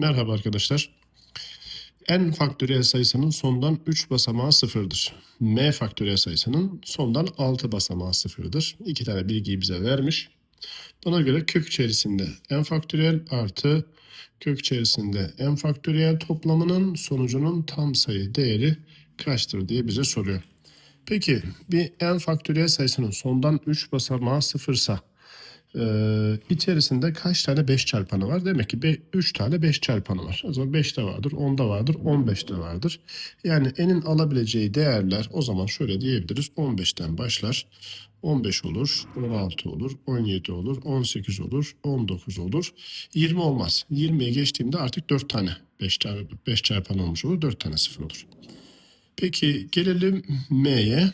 Merhaba arkadaşlar. n faktöriyel sayısının sondan 3 basamağı sıfırdır. m faktöriyel sayısının sondan 6 basamağı sıfırdır. İki tane bilgiyi bize vermiş. Buna göre kök içerisinde n faktöriyel artı kök içerisinde n faktöriyel toplamının sonucunun tam sayı değeri kaçtır diye bize soruyor. Peki bir n faktöriyel sayısının sondan 3 basamağı sıfırsa ee, içerisinde kaç tane 5 çarpanı var? Demek ki 3 tane 5 çarpanı var. O zaman 5'te vardır, 10'da vardır, 15'te vardır. Yani n'in alabileceği değerler o zaman şöyle diyebiliriz. 15'ten başlar. 15 olur, 16 olur, 17 olur, 18 olur, 19 olur. 20 olmaz. 20'ye geçtiğimde artık 4 tane 5 çarpan, 5 çarpan olmuş olur, 4 tane sıfır olur. Peki gelelim m'ye.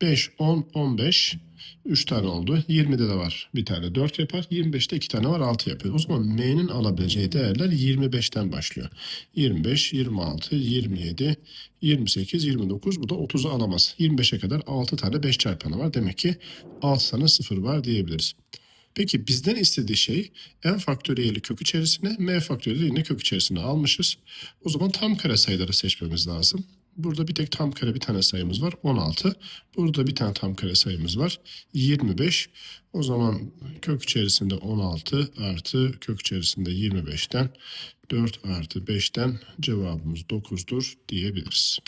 5, 10, 15. 3 tane oldu. 20'de de var bir tane 4 yapar. 25'te 2 tane var 6 yapıyor. O zaman m'nin alabileceği değerler 25'ten başlıyor. 25, 26, 27, 28, 29 bu da 30'u alamaz. 25'e kadar 6 tane 5 çarpanı var. Demek ki 6 tane 0 var diyebiliriz. Peki bizden istediği şey n faktöriyeli kök içerisine, m faktöriyeli yine kök içerisine almışız. O zaman tam kare sayıları seçmemiz lazım. Burada bir tek tam kare bir tane sayımız var 16. Burada bir tane tam kare sayımız var 25. O zaman kök içerisinde 16 artı kök içerisinde 25'ten 4 artı 5'ten cevabımız 9'dur diyebiliriz.